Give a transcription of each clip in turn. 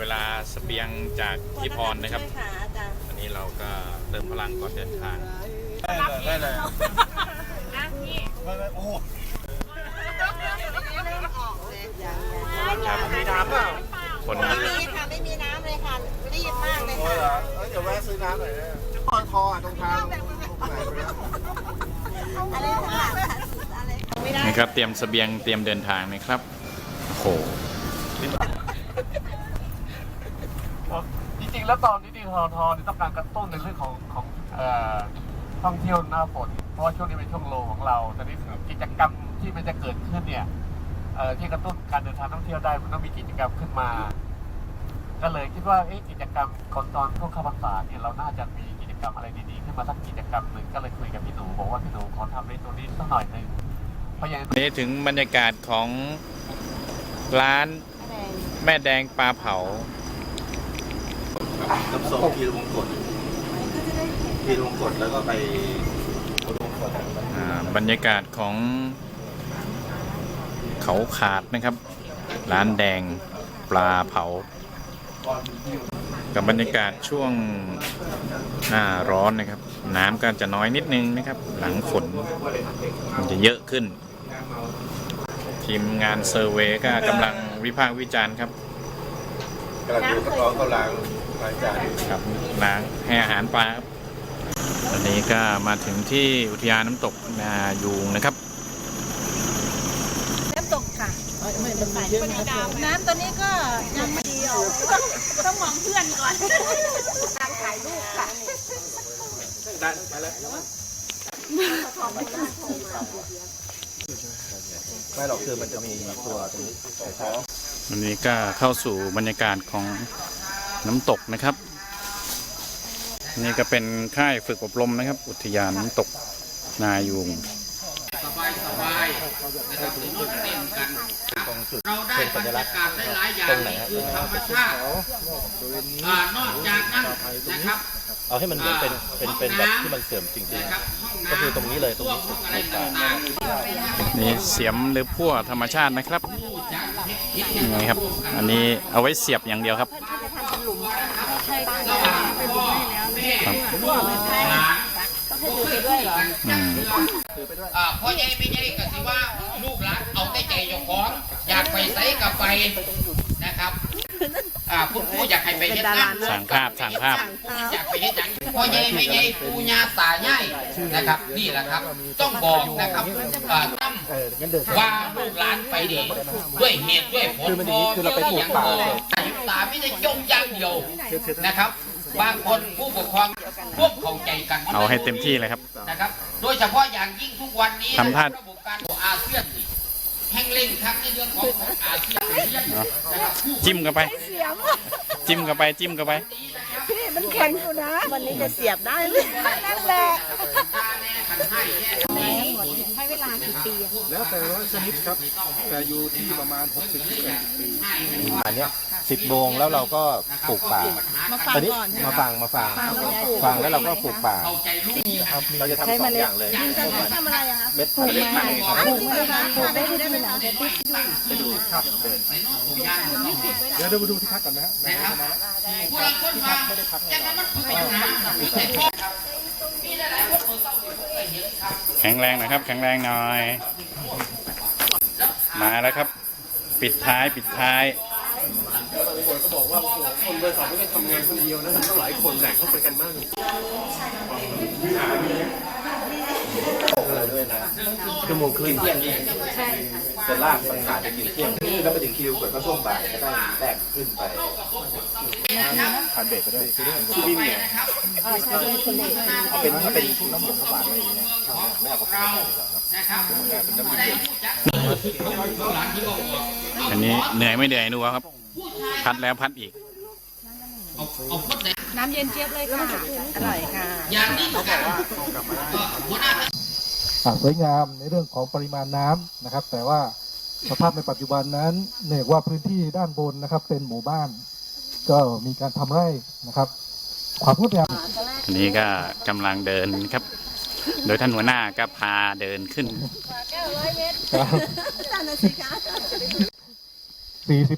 เวลาเสบียงจากพี่พรนะครับช่วยค่ะอาจารย์วันนี้เราก็เติมพลังก่อนเดินทางได้เลยได้เลยไม่ไม่โอ้โหครับมีน้ำเปล่าคนไม่มีค่ะไม่มีน้ำเลยค่ะรีบมากเลยโอ้ยค่ะเหรอเอ้ยเดี๋ยวแวะซื้อน้ำหน่อยนะคอคออะตรงทางไหนไปแล้วอะไรค่ะอะไรไม่ได้นะครับเตรียมเสบียงเตรียมเดินทางนะครับโอ้โห จริง ๆแล้วตอนนี้ดีทอทอนี่ต้องการกระตุ้นในเรื่องของของเอ่อท่องเที่ยวหน้าฝน เพราะว่าช่วงนี้เป็นช่วงโลของเราแต่นี่กิจกรรมที่มันจะเกิดขึ้นเนี่ยเอ่อที่กระตุ้นการเดินทางท่องเที่ยวได้มันต้องมีกิจกรรมขึ้นมา ก็เลยคิดว่าเอ๊ะกิจกรรมก่อนตอนช่วงข้าพรรษาเนี่ยเราน่าจะมีกิจกรรมอะไรดีๆขึ้นมาสักกิจกรรมหนึ่งก็เลยคุยกับพี่หนูบอกว่าพี่หนูขอทำในตัวนี้สักหน่อยหนึ่งเพราะอย่างนั้นี่ถึงบรรยากาศของร้านแม่แดงปลาเผา น้ำส้มพีรวงกดพีรวงกดแล้วก็ไปรวงกดอ่าบรรยากาศของเขาขาดนะครับ ร้านแดงปลาเผา กับบรรยากาศช่วงหน้าร้อนนะครับ น้ำก็จะน้อยนิดนึงนะครับ หลังฝนมันจะเยอะขึ้น ทีมงานเซอร์เวยก็กำลังวิพากษ์วิจารณ์ครับกำลังดูกระท้องกำลัง ครับล้างให้อาหารปลาครับตอนนี้ก็มาถึงที่อุทยานน้ำตกนายูงนะครับ น้ำตกค่ะน้ำตัวนี้ก็ยังไม่ดีออกต้องมองเพื่อนก่อนทางถ่ายรูปค่ะได้ไปแล้วไม่หรอกคือมันจะมีตัวตรงนี้องวันนี้ก็เข้าสู่บรรยากาศของ น้ำตกนะครับ นี่ก็เป็นค่ายฝึกอบรมนะครับ อุทยานน้ำตกนายูงตรงจุดเราได้เป็นบรสัญรลัยากษณ์กาศหลายๆอย่างตรงไหนนี่ฮะคือธรรมชาติอ่านอกจากนั้นนะครับเอาให้มันเหมือนเป็นเป็นเป็นแบบที่มันเสื่อมจริงนะครับห้องๆน้ำก็คือตรงนี้เลยตรงนี้พวกอะไรในกลางต่างนี่เสียมหรือพั่วธรรมชาตินะครับนี่ครับ อันนี้เอาไว้เสียบอย่างเดียวครับ ๆระหว่างพ่อแม่ลูกหลานอืมอ่าพ่อใหญ่ไม่ใหญ่ก็สิว่าลูกหลานเอาแต่ใจเจ้าของอยากไปใส่กับไปนะครับอ่าคุณครูอยากให้ไปเฮ็ดงานสั่งภาพสั่งภาพอยากไปเฮ็ดหยังพ่อใหญ่ไม่ใหญ่ปู่ย่าตายายนะครับ นี่แหละครับ ต้องบอกนะครับอ่าตั้มเอองั้นเดินว่าลูกหลานไปดีด้วยเหตุด้วยผลคือมันอย่างนี้คือเราไปปลูกป่าอายุ ตาไม่ได้จงอย่างเดียวนะครับ บางคนผู้ปกครองร่วมเข้าใจกันเอาให้เต็มที่เลยครับนะครับ โดยเฉพาะอย่างยิ่งทุกวันนี้ทำท่าระบบการของอาเซียนนี่แห่งเร่งครั้งในเรื่องของของอาเซียนนะครับผู้จิ้มกันไป จิ้มกันไปจิ้มกันไปวันนี้จะเสียบได้ไหมนั่นแหละ ตาแน่ขันให้แน่ใช้เวลากี่ปีแล้วแต่ร้อยชนิดครับ แต่อยู่ที่ประมาณ 60ถึง80ปี อันเนี้ยสิบโมงแล้วเราก็ปลูกป่ามาฟังตอนนี้ก่อนมาฟังมาฟังฟังแล้วเราก็ปลูกป่าเข้าใจลูกเราจะทำสองอย่างเลยทำอะไรอะคะเม็ดพันธุ์เม็ดพันธุ์ครับปลูกไหมคะปลูกได้ที่ไหนไปดูครับเดินเดี๋ยวเรามาดูที่พักกันนะฮะนะครับผู้รังคนมาจากนั้นมันเป็นปัญหามีแต่พ่อครับมีหลายๆคน แข็งแรงนะครับ แข็งแรงหน่อย มาแล้วครับ ปิดท้ายปิดท้ายคนเบอร์สองไม่ได้ทำงานคนเดียวนะต้อหลายคนแบ่งเข้าไปกันบ้าง รด้วยนะชั่วโมงครึ่งเที่ยงนี่จะลากสังขารไปถึงเที่ยงแล้วไปถึงคิวเกิดก็ช่วงบ่ายก็ได้แตกขึ้นไปผ่านเบรกไปด้วยที่นี่เนี่ยเอาเป็นถ้าเป็นน้ำหลวงพระบาทอะไรอย่างเงี้ยไม่เอากาแฟดีกว่าเนาะนะครับเป็นน้ำดื่มได้รู้จักหลานที่บอกว่าอันนี้เหนื่อยไม่เหนื่อยดูเอาครับ พัดแล้วพัดอีกเอาเอาคนไหน น้ำเย็นเจี๊ยบเลยค่ะ อร่อยค่ะ อย่างนี้ก็กันหัวหน้าอ่าสวยงามในเรื่องของปริมาณน้ำนะครับ แต่ว่าสภาพในปัจจุบันนั้นเนื่องว่าพื้นที่ด้านบนนะครับ เป็นหมู่บ้าน ก็มีการทำไร่นะครับความงดงามอันนี้ก็กำลังเดินครับ โดยท่านหัวหน้าก็พาเดินขึ้น900เมตรจานนะสิคะ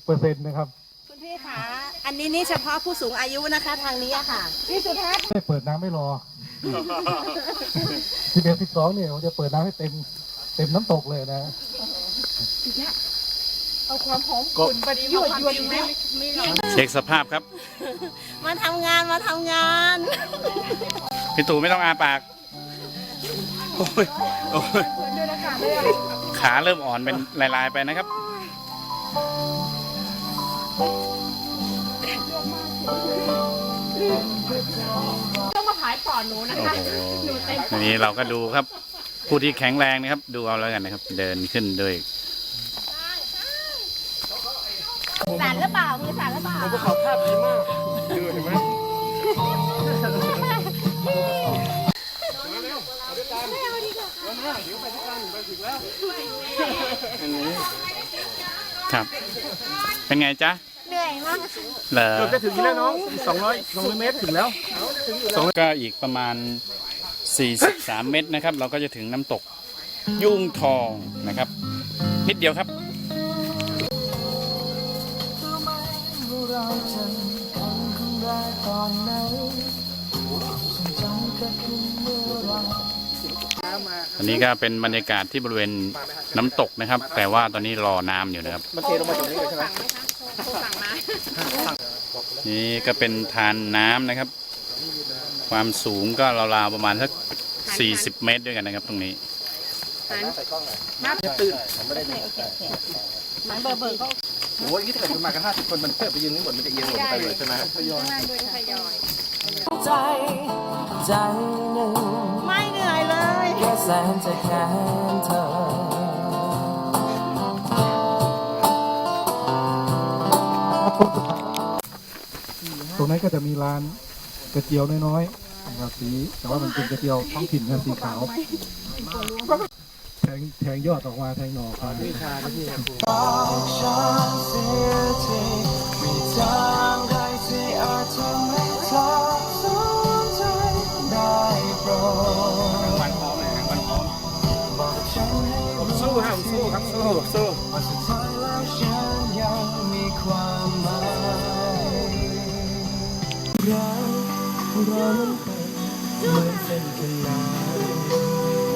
40เปอร์เซ็นต์นะครับคุณพี่คะ ออันนี้นี่เฉพาะผู้สูงอายุนะคะ ทางนี้อะค่ะพี่สุทัศน์ไม่เปิดน้ำไม่รอ สิบเอ็ดสิบสองเนี่ยผมจะเปิดน้ำให้เต็ม เต็มน้ำตกเลยนะ เอาความหอมขุ่นพอดียั่วยวนไหมเช็คสภาพครับ มาทำงานมาทำงาน พี่ตู่ไม่ต้องอาปาก โอ้ยโอ้ยขาเริ่มอ่อนเป็นลายๆไปนะครับ ต้องมาผายปอดหนูนะโอ้คะโหทีนี้เราก็ดูครับ ผู้ที่แข็งแรงนะครับ ดูเอาแล้วกันนะครับ เดินขึ้นด้วยสั่นหรือเปล่ามือสั่นหรือเปล่า เขาภาพดีมากดูเห็นไหมครับ เป็นไงจ๊ะเห นื่อยมากเหรอเกือบจะถึงแล้วน้องอีกสองร้อยสองร้อยเมตรถึงแล้วก็อีกประมาณ 43 เมตรนะครับ เราก็จะถึงน้ำตกยุ่งทองนะครับ นิดเดียวครับ อันนี้ก็เป็นบรรยากาศที่บริเวณน้ำตกนะครับ แต่ว่าตอนนี้รอน้ำอยู่นะครับ มันเทลงมาตรงนี้เลยใช่ไหม นี่ก็เป็นทานน้ำนะครับ ความสูงก็ราวๆประมาณสัก40 เมตรด้วยกันนะครับ ตรงนี้ตื่นมันเบอร์เบอร์ก็โอ้ยนี่ถ้าเกิดมากันห้าสิบคนมันเพื่อไปยืนนี่หมดมันจะเอียงหมดไปเลยใช่ไหมใจใจหนึ่งไม่เหนื่อยเลย แค่แสนจะแค้นเธอ รงนั้นก็จะมีร้านกระเจียวน้อยๆนะครับสีแต่ว่ามันเป็นกระเจียวท้องถิ่นนะสีขาว แทงแทงยอดออกมาแทงหน่อออกมาบอกฉันเสียทีมีทาดที่อาจทำให้เธอสนใจได้โปรดบอกฉันให้รู้สู้ครับสู้ครับสู้สู้ รักเรานั้นเป็นเหมือนเส้นขนาน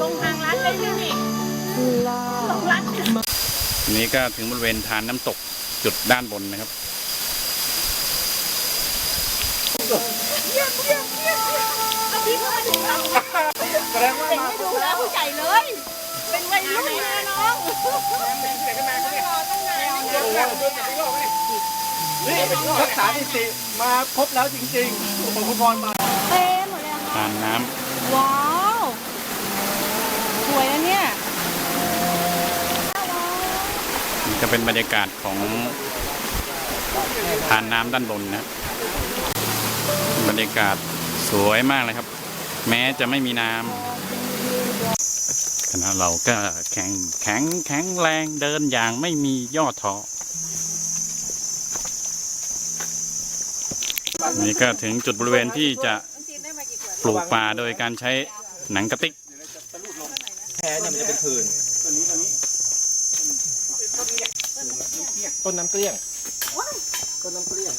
ลงทางร้านได้ยังนี่ลาลงร้านอันนี้ก็ถึงบริเวณทานน้ำตกจุดด้านบนนะครับเยี่ยมเยี่ยมเยี่ยมเยี่ยมพี่เขามาถึงเราแสดงว่าเด็กมาไม่ดูแล้วผู้ใหญ่เลย เป็นวัยรุ่นเลยน้องเด็กกันมาเนี่ยรอตั้งนานแบบเดิ นแบบอีกรอบไหมนี่ทักษะนิติมาครบแล้วจริงๆผมคุณบอลมาเต็มหมดเลยทานน้ำว้าว สวยนะเนี่ยนี่ก็เป็นบรรยากาศของทานน้ำด้านบนนะบรรยากาศสวยมากเลยครับ แม้จะไม่มีน้ำขณะเราก็แข็งแข็งแข็งแรงเดินอย่างไม่มีย่อท้อ นี่ก็ถึงจุดบริเวณที่จะปลูกป่าโดยการใช้หนังกระติกแพ้เนี่ยมันจะเป็นผื่นต้นน้ำเกลี้ยงต้นน้ำเกลี้ยง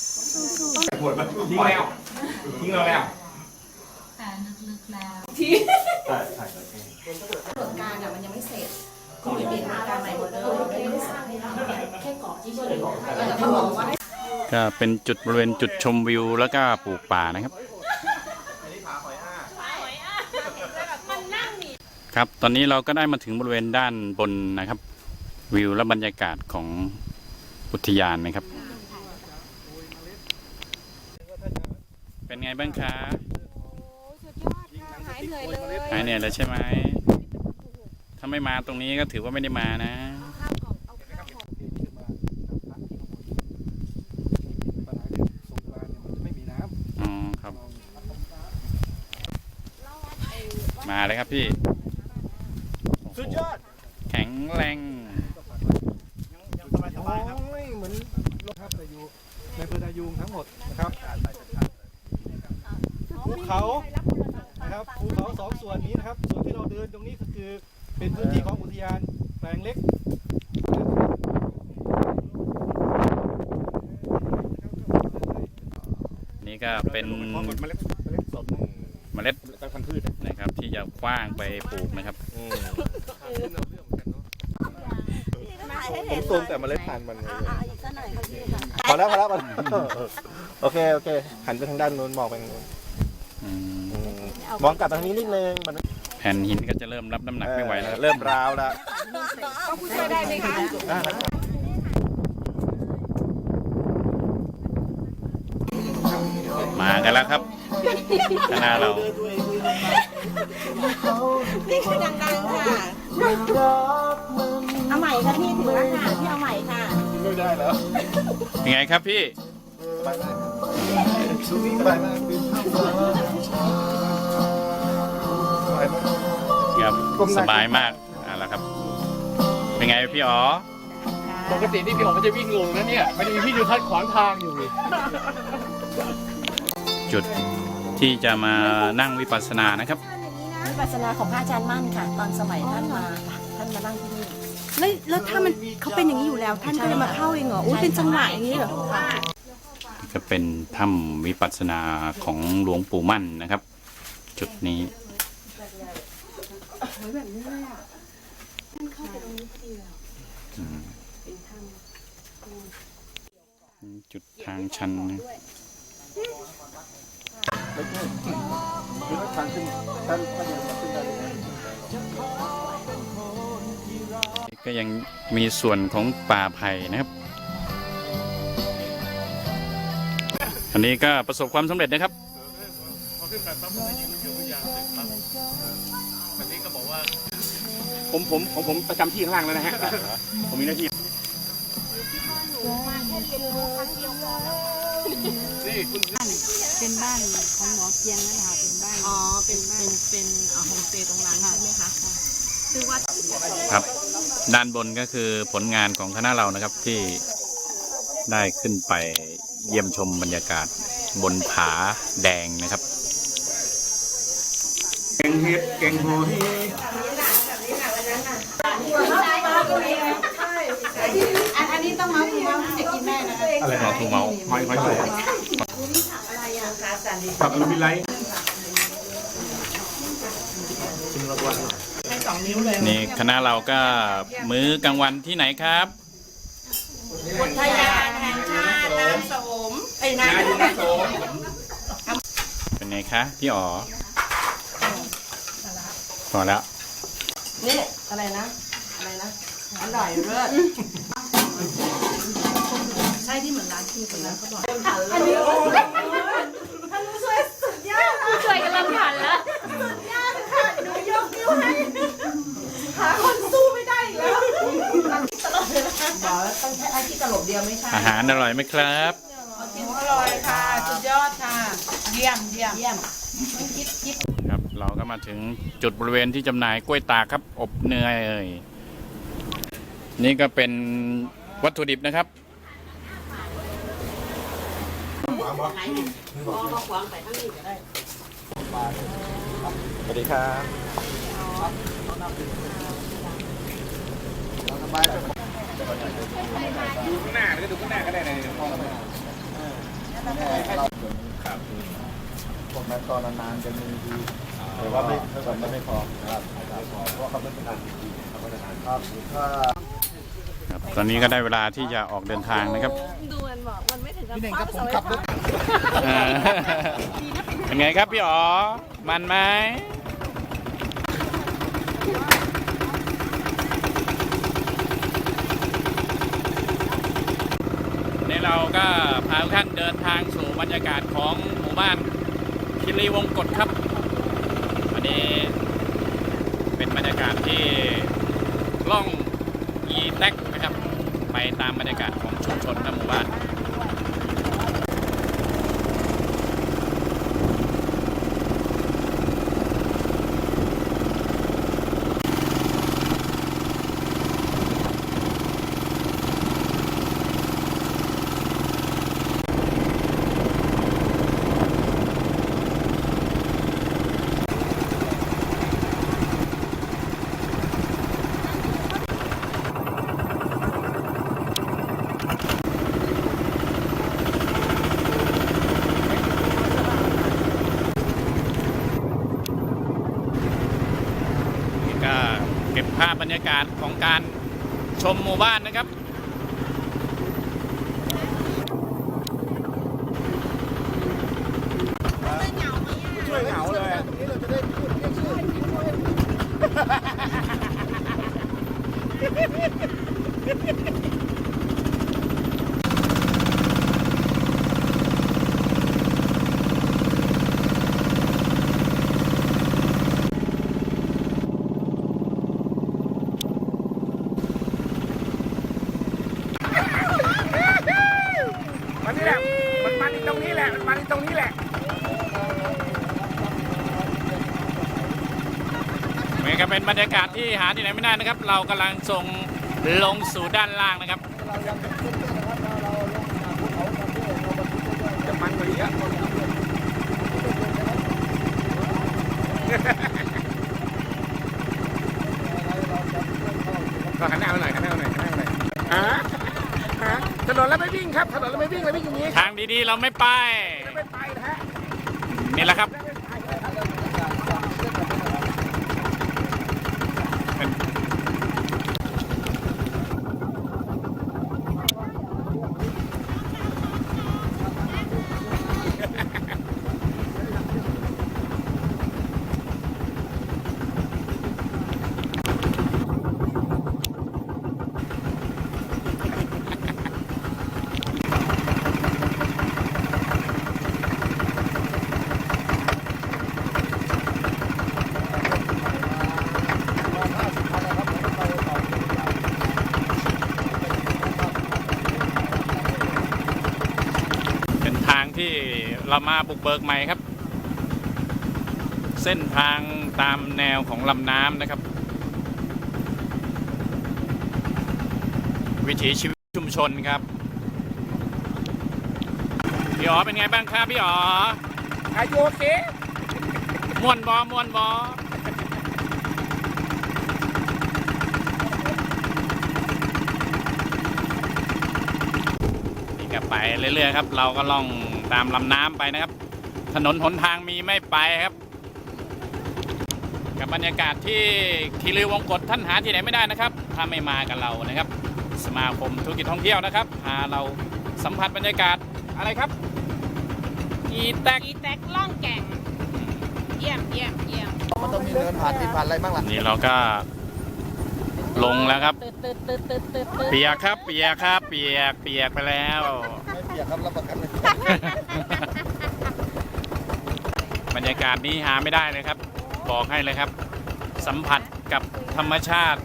ทิ้งแล้วทิ้งเราแล้วการอะมันยังไม่เสร็จก็เลยเปลี่ยนมาการใหม่หมดเลยไม่ได้สั่งให้เราแค่เกาะที่เฉยๆแต่เขาบอกว่า ก็เป็นจุดบริเวณจุดชมวิวแล้วก็ปลูกป่านะครับ ครับตอนนี้เราก็ได้มาถึงบริเวณด้านบนนะครับ วิวและบรรยากาศของอุทยานนะครับ เป็นไงบ้างคะสุดยอดค่ะหายเหนื่อยเลยหายเหนื่อยแล้วใช่ไหมถ้าไม่มาตรงนี้ก็ถือว่าไม่ได้มานะ ข้าวกล่องเอาข้าวกล่อง ปัญหาคือสงกรานต์เนี่ยมันจะไม่มีน้ำ อ๋อครับ มาเลย ครับพี่ สุดยอด แข็งแรงสบายสบายครับโอ้ยเหมือนรถครับแต่อยู่ในอำเภอนายูงทั้งหมดนะครับภูเขานะครับภูเขาสองส่วนนี้นะครับ ส่วนที่เราเดินตรงนี้ก็คือเป็นพื้นที่ของอุทยานแปลงเล็กนี่ก็เป็น เมล็ดเมล็ดสดเมล็ดจากพันธุ์พืชนะครับ ที่จะคว้างไปปลูกนะครับผมซูมแต่เมล็ดพันธุ์มันพอแล้วพอแล้วพอแล้วโอเคโอเค หันไปทางด้านนู้นมองไปทางนู้นอืมอืมมองกลับทางนี้นิดนึงมันแผ่นหินก็จะเริ่มรับน้ำหนักไม่ไหวแล้วเออเริ่มร้าวแล้วได้ไหมคะอ่านะครับมากันแล้วครับ คณะเรา นี่คือดังๆค่ะ เอาใหม่ค่ะพี่ถือแล้วค่ะพี่เอาใหม่ค่ะ ไม่ได้แล้วยังไงครับพี่ สบายมากสบายมากสบายมากครับสบายมากเอ่าแล้วครับ เป็นไงพี่อ๋อ ปกตินี่พี่ผมก็จะวิ่งลงนะเนี่ยมันมีพี่ดูทัดขวางทางอยู่ จุด ที่จะมานั่งวิปัสสนานะครับ วิปัสสนาของพระอาจารย์มั่นค่ะ ตอนสมัยท่านมาท่านมานั่งที่นี่แล้วแล้วถ้ามันเขาเป็นอย่างนี้อยู่แล้ว ท่านก็เลยมาเข้าเองเหรออุ้ยเป็นจังหวะอย่างนี้เหรอก็เป็นถ้ำวิปัสสนาของหลวงปู่มั่นนะครับ จุดนี้อืมจุดทางชันนะ คือทางขึ้นท่านท่านยังมาขึ้นได้เลยนะก็ยังมีส่วนของป่าไผ่นะครับ อันนี้ก็ประสบความสำเร็จนะครับ พอขึ้นไปปั๊บผมจะยิงยกตัวอย่างเสร็จปั๊บวันนี้ก็บอกว่า ผมผมผมผมประจำที่ข้างล่างแล้วนะฮะ ผมมีหน้าที่ นี่คุณ เป็นบ้านของหมอเกียงนั่นแหละค่ะเป็นบ้าน อ๋อ เป็น เป็น เป็นโฮมสเตย์ตรงนั้นใช่ไหมคะคือว่าครับ ด้านบนก็คือผลงานของคณะเรานะครับที่ได้ขึ้นไปเยี่ยมชมบรรยากาศบนผาแดงนะครับแกงเห็ดแกงหอยอันนี้ต้องมาคือว่าจะกินแม่นะคะอะไรหมอทูเมาหอยหอยหอย ผักลูบิไลท์นี่คณะเราก็มื้อกลางวันที่ไหนครับ อุทยานแห่งชาติน้ำสมไอ้น้ำเป็นไงคะพี่อ๋อพอแล้ว นี่อะไรนะ อะไรนะ อร่อยเลิศใช่ที่เหมือนร้านที่คนนั้นเขาบอกอันนี้โอ้ยท่านผู้ช่วยสุดยอดผู้ช่ วยกำลังผ่านแล้ว สุดยอดค่ะหนูยกนิ้วให้หาคนสู้ไม่ได้อีกแล้วตลอดเลยนะบอกแล้วต้องใช้อาชีพตลบเดียวไม่ใช่อาหารอร่อยไหมครับ อร่อยค่ะ สุดยอดค่ะ เยี่ยมเยี่ยมเยี่ยมครับ เราก็มาถึงจุดบริเวณที่จำหน่ายกล้วยตากครับ อบเนยเอ่ยนี่ก็เป็นวัตถุดิบนะครับ สวัสดีครับดูข้างหน้าก็ดูข้างหน้าก็ได้ในมองไปพวกนั้นตอนนานๆจะมีดีแต่ว่าไม่ถ้าแบบมันไม่พอครับเพราะเขาไม่เป็นทานดีเขาไม่ได้ทานครับถ้าครับตอนนี้ก็ได้เวลาที่จะออกเดินทางนะครับ ดูมันบอกมันไม่ถึงกับพี่เน่งครับผมขับรถเออ เป็นไงครับพี่อ๋อ มันไหมนี่เราก็พาทุกท่านเดินทางสู่บรรยากาศของหมู่บ้านคิรีวงกฏครับอันนี้เป็นบรรยากาศที่ล่องอีแท็กนะครับ ไปตามบรรยากาศของชุมชนและหมู่บ้าน บรรยากาศของการชมหมู่บ้านนะครับ ช่วยเหงาเลยตรงนี้เราจะได้พูดเรียกชื่อ มันนี่แหละ มันมันตรงนี้แหละ มันมันตรงนี้แหละ นี่ก็ เป็นบรรยากาศที่หาที่ไหนไม่ได้นะครับ เรากำลังส่งลงสู่ด้านล่างนะครับจะมันกว่านี้อะก็หันหน้ามาหน่อยหันหน้ามาหน่อยหันหน้ามาหน่อยฮะฮะถนนแล้วไม่วิ่งครับถนนแล้วไม่วิ่งเลยวิ่งอย่างนี้ทางดีๆเราไม่ไปไม่ไปนะฮะนี่แหละครับ เรามาบุกเบิกใหม่ครับ เส้นทางตามแนวของลำน้ำนะครับ วิถีชีวิตชุมชนครับ พี่อ๋อเป็นไงบ้างครับพี่อ๋ออายุโอเคม่วนบอม่วนบอนี่ก็ไปเรื่อยๆครับ เราก็ล่อง ตามลำน้ำไปนะครับ ถนนหนทางมีไม่ไปครับ กับบรรยากาศที่คีรีวงกฏท่านหาที่ไหนไม่ได้นะครับ ถ้าไม่มากับเรานะครับ สมาคมธุรกิจท่องเที่ยวนะครับพาเราสัมผัสบรรยากาศอะไรครับ อีแตกอีแตกล่องแก่ง เยี่ยมเยี่ยมเยี่ยมมันต้องมีเนินผ่านดินผ่านอะไรบ้างล่ะนี่เราก็ลงแล้วครับ ตืดตืดตืดตืดตืดตืดเปียกครับ เปียกครับ เปียกเปียกไปแล้ว ไม่เปียกครับรับประกันเลย บรรยากาศนี้หาไม่ได้เลยครับ บอกให้เลยครับ สัมผัสกับธรรมชาติ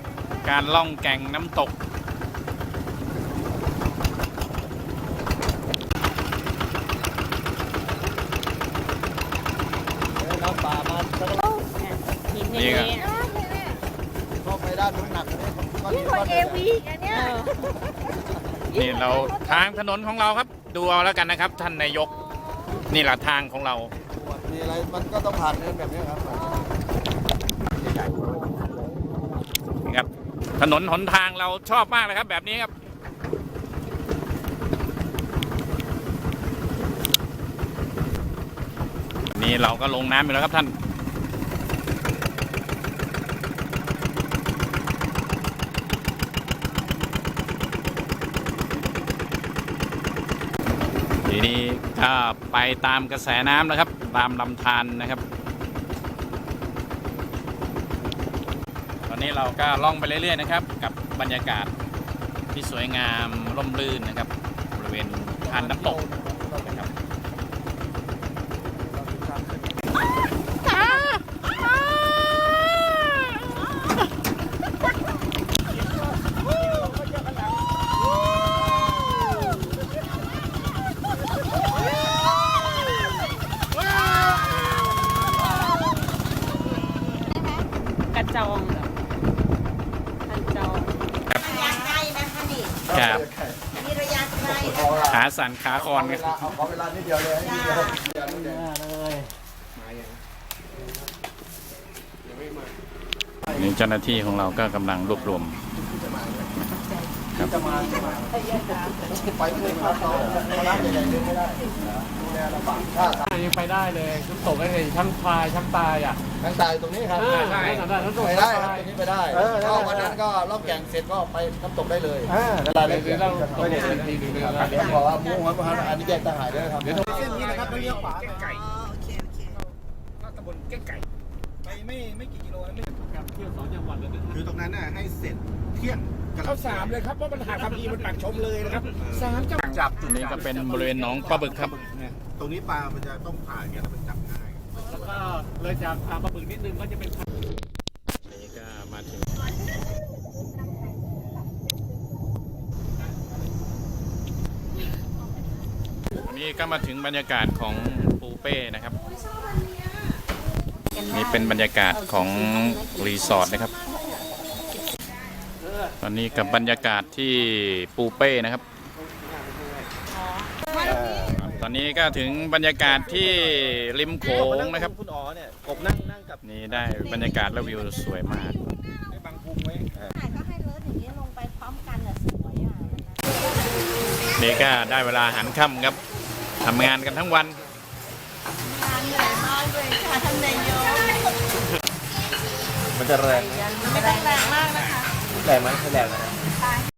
การล่องแก่งน้ำตกน้ำป่ามาแล้วก็หินนี่นี่ก็เข้าไปด้านนู้นหนักเลยก้อนนี่หินคก้อนนเอเดียววีอันเนี้ยนี่เราทางถนนของเราครับ ดูเอาแล้วกันนะครับ ท่านนายกนี่แหละทางของเรา มีอะไรมันก็ต้องผ่านเนินแบบนี้ครับนี่ครับ ถนนหนทางเราชอบมากเลยครับ แบบนี้ครับ นี่เราก็ลงน้ำอยู่แล้วครับท่าน ทีนี้ก็ไปตามกระแสน้ำนะครับ ตามลำธารนะครับ ตอนนี้เราก็ล่องไปเรื่อยๆนะครับ กับบรรยากาศที่สวยงามร่มรื่นนะครับ บริเวณทานน้ำตกนะครับ กระจองเหรอกระจอง ครับ มีระยะไกล ขา สั่นขาคอนเวกันลาเอาขอเวลานิดเดียวเลยให้นิดเดียวนี่เจ้าหน้าที่ของเราก็กำลังรวบรวมครับยังไปได้เลยน้ำตกได้เลยทั้งพายทั้งตายอะ ทั้งตายตรงนี้ครับเออใช่ทั้งตกไปได้ครับตรงนี้ไปได้ก็วันนั้นก็รอบแก่งเสร็จก็ไปน้ำตกได้เลยเวลาเดี๋เล่ยวนเราตกเป็นทีหนึ่งเลยนะเดี๋ยวบอกว่ามุ่งวันพันอันนี้แยกทหารด้วยครับเดี๋ยวเส้นนี้นะครับต้องเลี้ยวขวาไก่ก็ตำบลแก้ไก่ไปไม่ไม่กี่กิโลนะกับเที่ยวสองจังหวัดเลยนะคือตรงนั้นน่ะให้เสร็จเที่ยงเข้าสามเลยครับเพราะมันหาคำอีมันปากชมเลยนะครับสามจังหวัดจับตรงนี้ก็เป็นบริเวณหนองปลาบึกครับ ตรงนี้ปลามันจะต้องผ่านอย่างเงี้ยแล้วมันจับง่ายแล้ว ก็เลยจากอ่างปลาบึกนิดนึงก็จะเป็นนี่ก็มาถึงวันนี้ก็มาถึงบรรยากาศของปูเป้นะครับ นี่เป็นบรรยากาศของรีสอร์ทนะครับ ตอนนี้กับบรรยากาศที่ปูเป้นะครับต อนนี้ก็ถึงบรรยากาศที่ริมโขงนะครับ คุณอ๋อเนี่ยกบนั่งนั่งกับนี่ได้บรรยากาศและวิวสวยมาก ไอ้บางพุงไว้ถ่ายก็ให้เลิศอย่างนี้ลงไปพร้อมกันอะสวยอะนี่ก็ได้เวลาหันค่ำครับทำงานกันทั้งวัน งานเหนื่อยมากเลยค่ะท่านนายกมันจะแรงไม่ต้องแรงมากนะคะแรงไหมไม่แรงนะ